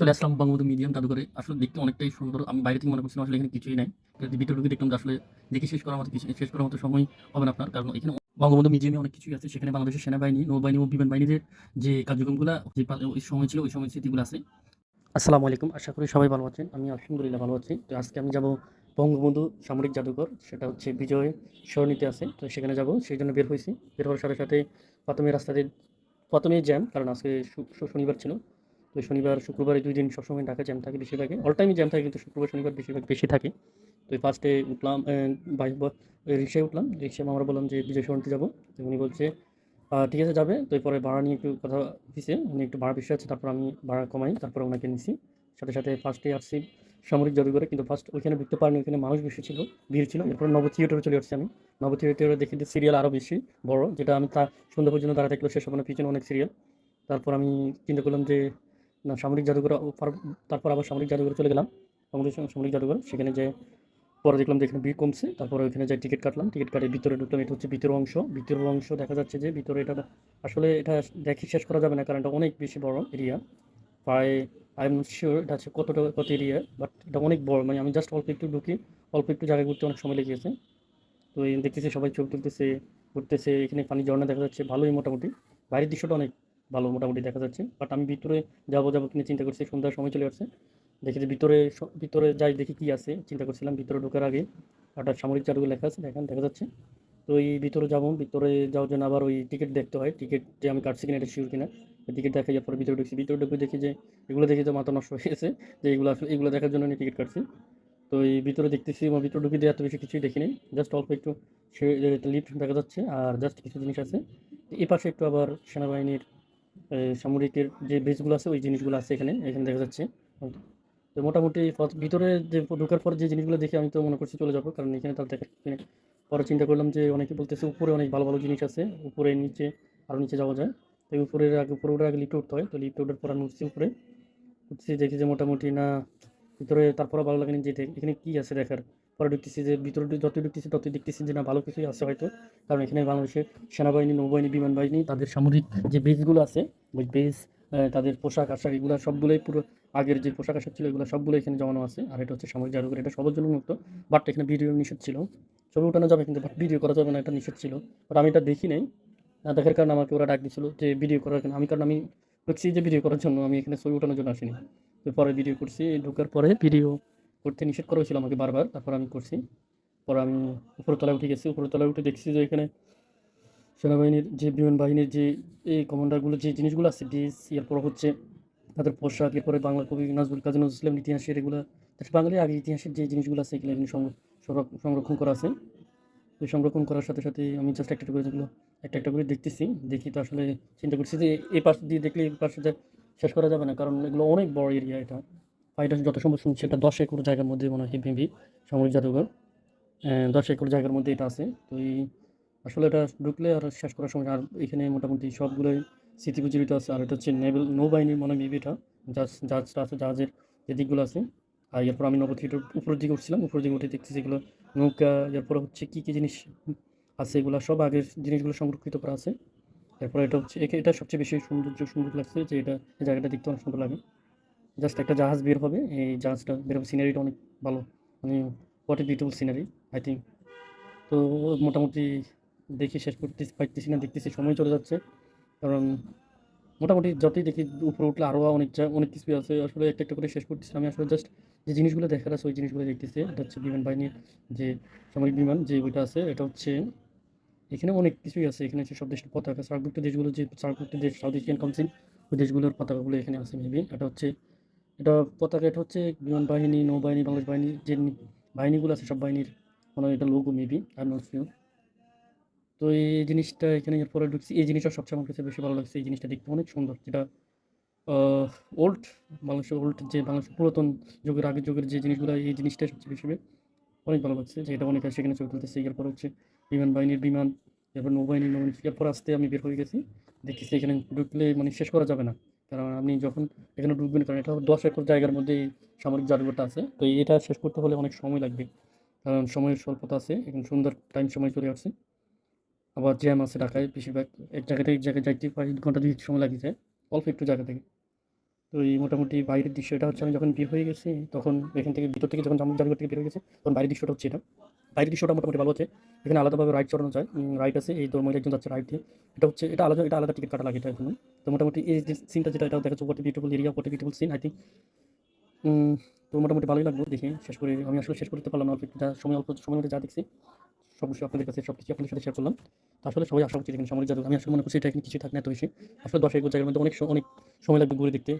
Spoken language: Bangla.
চলে আসলাম বঙ্গবন্ধু মিউজিয়াম জাদুঘরে আসলে দেখতে অনেকটাই সুন্দর। আমি বাইরে থেকে মনে করছিলাম, আসলে এখানে কিছুই নাই। ভিতরে ঢুকে দেখলাম আসলে দেখে শেষ করার মতো কিছু শেষ করার মতো সময় হবে না আপনার। কারণ এখানে বঙ্গবন্ধু মিউজিয়ামে অনেক কিছুই আছে। সেখানে বাংলাদেশের সেনাবাহিনী, নৌবাহিনী ও বিমান বাহিনীদের যে কার্যক্রমগুলো, যে ওই সময় ছিল, ওই সময় স্মৃতিগুলো আছে। আসসালামু আলাইকুম। আশা করি সবাই ভালো আছেন। আমি আলহামদুলিল্লাহ ভালো আছি। তো আজকে আমি যাব বঙ্গবন্ধু সামরিক জাদুঘর। সেটা হচ্ছে বিজয় সরণিতে আছে। তো সেখানে যাব। সেই জন্য বের হয়েছি। বের হওয়ার সাথে সাথে প্রথমে রাস্তাতে প্রথমেই জ্যাম কারণ আজকে শনিবার ছিল। তো শনিবার, শুক্রবার দুই দিন সবসময় ঢাকা জ্যাম থাকে বেশিরভাগে। অল টাইমই জ্যাম থাকে কিন্তু শুক্রবার, শনিবার বেশিরভাগ বেশি থাকে। তো ফার্স্টে উঠলাম বাইক রিক্সায় উঠলাম। রিক্সায় আমরা বললাম যে বিজয় সরণিতে যাব। তো উনি বলছে ঠিক আছে, যাবে। তো এরপরে ভাড়া নিয়ে একটু কথা দিছে উনি একটু ভাড়া বেশি আছে, তারপর আমি ভাড়া কমাই, তারপর ওনাকে নিছি। সাথে সাথে ফার্স্টে আসছি সামরিক জাদুঘরে, কিন্তু ফার্স্ট ওইখানে ঢুকতে পারিনি, ওইখানে মানুষ বেশি ছিল, ভিড় ছিল। এরপর নব থিয়েটারে চলে আসছি আমি। নব থিয়েটারে দেখি যে সিরিয়াল আরও বেশি বড়, যেটা আমি তা সন্ধ্যা পর্যন্ত দাঁড়া থাকল শেষ হবে পিছনে অনেক সিরিয়াল তারপর আমি চিন্তা করলাম যে সামরিক জাদুঘর পার- তারপর আবার সামরিক জাদুঘরে চলে গেলাম। সামরিক জাদুঘর, সেখানে যে পরে দেখলাম যে এখানে ভিড় কমছে, তারপরে ওইখানে যাই টিকিট কাটলাম, টিকিট কাটে ভিতরে ঢুকলাম, এটা হচ্ছে ভিতরের অংশ। ভিতরের অংশ দেখা যাচ্ছে যে ভিতরে এটা আসলে এটা দেখে শেষ করা যাবে না, কারণ এটা অনেক বেশি বড় এরিয়া প্রায় আই এম শিওর এটা হচ্ছে কতটা, কত এরিয়া বাট এটা অনেক বড় মানে আমি জাস্ট অল্প একটু ঢুকি, অল্প একটু জায়গায় ঘুরতে অনেক সময় লেগে গেছে। তো এই দেখতেছি সবাই ছবি তুলতেছে, ঘুরতেছে, এখানে পানি ঝর্ণা দেখা যাচ্ছে, ভালোই মোটামুটি। বাইরের দৃশ্যটা অনেক ভালো মোটামুটি দেখা যাচ্ছে। বাট আমি ভিতরে যাব যাব কিনে চিন্তা করছি সন্ধ্যার সময় চলে আসছে। দেখি যে ভিতরে ভিতরে যাই দেখি কি আছে চিন্তা করছিলাম ভিতরে ঢোকার আগে। একটা সামরিক জাদুঘর লেখা আছে দেখেন দেখা যাচ্ছে। তো এই ভিতরে যাব ভিতরে যাওয়ার জন্য আবার ওই টিকিট দেখতে হয়। টিকিট যে আমি কাটছি কিনা এটা শিওর কিনা। টিকিট দেখা যাওয়ার পরে ভিতরে ঢুকছি। ভিতরে ঢুকে দেখি যে এগুলো দেখি তো মাথা নষ্ট হয়ে গেছে যে এগুলো আসলে এগুলো দেখার জন্য আমি টিকিট কাটছি। তো এই ভিতরে দেখতেছি আমার ভিতরে ঢুকে দিয়ে এত বেশি কিছুই দেখিনি জাস্ট অল্প একটু লিফট দেখা যাচ্ছে আর জাস্ট কিছু জিনিস আছে। এই পাশে একটু আবার সেনাবাহিনীর এ, সামরিকের যে বেসগুলো আছে, ওই জিনিসগুলো আছে এখানে এখানে দেখা যাচ্ছে। তো মোটামুটি ভিতরে যে ঢোকার পর যে জিনিসগুলো দেখে আমি তো মনে করছি চলে যাব, কারণ এখানে তার দেখা পরে চিন্তা করলাম যে অনেকে বলতেছে উপরে অনেক ভালো ভালো জিনিস আছে, উপরে নিচে আরও নিচে যাওয়া যায়। তো উপরের আগে, উপরে ওঠার আগে লিফটে উঠতে হয়। তো লিফটে ওঠার পর আমি উঠছি উপরে। উঠছি দেখি যে মোটামুটি না, ভিতরে তারপরে ভালো লাগেনি যে এখানে কী আছে দেখার? পরে ঢুকতেছি যে ভিতরে যতই ঢুকতেছি ততই দেখতেছি যে না, ভালো কিছুই আছে হয়তো। কারণ এখানে বাংলাদেশের সেনাবাহিনী, নৌবাহিনী, বিমান বাহিনী, তাদের সামরিক যে বেসগুলো আছে, ওই বেস তাদের পোশাক, আশাক, এগুলো সবগুলোই পুরো আগের যে পোশাক, আশাক ছিল, এগুলো সবগুলো এখানে জমানো আছে। আর এটা হচ্ছে সামরিক জাদুঘর। এটা সবার জন্য মুক্ত বাট এখানে ভিডিও নিষেধ ছিল। ছবি ওঠানো যাবে কিন্তু বাট ভিডিও করা যাবে না, এটা নিষেধ ছিল। বাট আমি এটা দেখি নাই। না দেখার কারণে আমাকে ওরা ডাক দিয়েছিল যে ভিডিও করার জন্য আমি কারণ আমি দেখছি যে ভিডিও করার জন্য, আমি এখানে ছবি ওঠানোর জন্য আসিনি। তো পরে ভিডিও করছি, ঢোকার পরে ভিডিও করতে নিষেধ করা হয়েছিল আমাকে বারবার, তারপর আমি করছি। পরে আমি উপরের তলায় উঠে গেছি, উপরের তলায় উঠে দেখছি যে এখানে সেনাবাহিনীর যে, বিমান বাহিনীর যে, এই কমান্ডারগুলো যে জিনিসগুলো আছে ডিএস এরপর হচ্ছে তাদের পোশাক, এরপরে বাংলা কবি নাজবুল কাজী নজরুল ইসলাম ইতিহাসের এগুলো বাঙালির আগে ইতিহাসের যে জিনিসগুলো আছে, এগুলো এখানে সংর- সংর- সংরক্ষণ করা আছে। তো সংরক্ষণ করার সাথে সাথে আমি জাস্ট একটা একটা করে যেগুলো একটা একটা করে দেখতেছি। দেখি তো আসলে চিন্তা করছি যে এই পাশ দিয়ে দেখলে এই পাশে শেষ করা যাবে না, কারণ এগুলো অনেক বড় এরিয়া এটা। এটা যত সম্ভব শুনছি, এটা দশ একর জায়গার মধ্যে মনে হয় মেবি সামরিক জাদুঘর। দশ একর জায়গার মধ্যে এটা আছে। তো এই, আসলে এটা ঢুকলে আর শেষ করার সময় আর এখানে মোটামুটি সবগুলোই স্মৃতি প্রচলিত আছে। আর এটা হচ্ছে নেভেল নৌবাহিনীর মনে মেবি এটা। জাহাজ জাহাজটা আছে, জাহাজের যে দিকগুলো আছে। আর এরপর আমি নবথিয়েটার উপরের দিকে উঠছিলাম, উপরের দিকে উঠে দেখতেছি এগুলো নৌকা, এরপর হচ্ছে কী কী জিনিস আছে এগুলো, সব আগের জিনিসগুলো সংরক্ষিত করা আছে। এরপর এটা হচ্ছে এটা সবচেয়ে বেশি সৌন্দর্য, সুন্দর লাগছে যে এটা জায়গাটা দেখতে অনেক সুন্দর লাগে। জাস্ট একটা জাহাজ বের হবে। এই জাহাজটা বের হবে। সিনারিটা অনেক ভালো। মানে what a beautiful scenery I think তো মোটামুটি দেখি শেষ করতে পারতেছি না, দেখতেছি, সময় চলে যাচ্ছে। কারণ মোটামুটি যতই দেখি, উপরে উঠলে আরও অনেক অনেক কিছু আছে। আসলে একটা একটা করে শেষ করতেছি। আমি আসলে জাস্ট যে জিনিসগুলো দেখার আছে, ওই জিনিসগুলো দেখতেছি। এটা হচ্ছে বিমান বাহিনীর যে সামরিক বিমান, যে ওইটা আছে। এটা হচ্ছে এখানে অনেক কিছুই আছে। এখানে হচ্ছে সব দেশের পতাকা, সার্কভুক্ত দেশগুলো যে, সার্কভুক্ত দেশ সাউথ এশিয়ান কাউন্সিল ওই দেশগুলোর পতাকাগুলো এখানে আছে মেবি এটা হচ্ছে এটা পতাকা, এটা হচ্ছে বিমান বাহিনী, নৌবাহিনী, বাংলাদেশ বাহিনী, যে বাহিনীগুলো আছে, সব বাহিনীর। মনে এটা logo maybe I not sure তো এই জিনিসটা এখানে এরপরে ঢুকছি। এই জিনিসটা সবচেয়ে আমার কাছে বেশি ভালো লাগছে। এই জিনিসটা দেখতে অনেক সুন্দর। যেটা ওল্ড বাংলাদেশের ওল্ড যে বাংলাদেশের পুরাতন যুগের, আগের যুগের যে জিনিসগুলো, এই জিনিসটা সবচেয়ে বেশি অনেক ভালো লাগছে। যে এটা অনেক সেখানে ছবি তুলতেছে। এরপর হচ্ছে বিমান বাহিনীর বিমান, এরপর নৌবাহিনীর নৌবাহিনী এরপর আসতে আমি বের হয়ে গেছি। দেখতেছি এখানে ঢুকলে মানে শেষ করা যাবে না। কারণ আপনি যখন এখানে ঢুকবেন, কারণ এটা দশ একর জায়গার মধ্যে সামরিক জাদুঘরটা আছে, তো এটা শেষ করতে হলে অনেক সময় লাগবে। কারণ সময়ের স্বল্পতা আছে, এখন সুন্দর টাইম সময় চলে আসছে। আবার জ্যাম আছে ঢাকায় বেশিরভাগ। এক জায়গা থেকে এক জায়গায় যাইতে প্রায় ঘণ্টা, দুই সময় লাগে যায়, অল্প একটু জায়গা থেকে। তো এই মোটামুটি বাইরের দৃশ্য এটা হচ্ছে, আমি যখন বের হয়ে গেছি, তখন এখান থেকে ভিতর থেকে যখন জাম- জাদুঘর থেকে বের হয়ে গেছে, তখন বাইরের দৃশ্যটা হচ্ছে এটা। বাইরের দৃশ্যটা মোটামুটি ভালো হচ্ছে এখানে আলাদাভাবে রাইড চড়ানো যায়। রাইড আছে, এই তো একজন যাচ্ছে রাইড দিয়ে। এটা হচ্ছে, এটা আলাদা এটা আলাদা টিকিট কাটা লাগে এটা এখন। তো মোটামুটি এই যে সিনটা যেটা এটা দেখা যাচ্ছে water beautiful area water beautiful scene I think তো মোটামুটি ভালোই লাগল দেখি। শেষ করে, আমি আসলে শেষ করতে পারলাম না যা সময়, অল্প সময়ের মধ্যে যা দেখছি, সব কিছু আপনাদের কাছে সব কিছু আপনাদের সাথে শেয়ার করলাম। তো আসলে সবাই আশা উচিত এখানে সামরিক জাদু আমি আসলে মনে করছি এটা এখানে কিছুই থাকে না এত বেশি। আসলে দশ একুশ জায়গার মধ্যে অনেক অনেক সময় লাগবে ঘুরে দেখতে।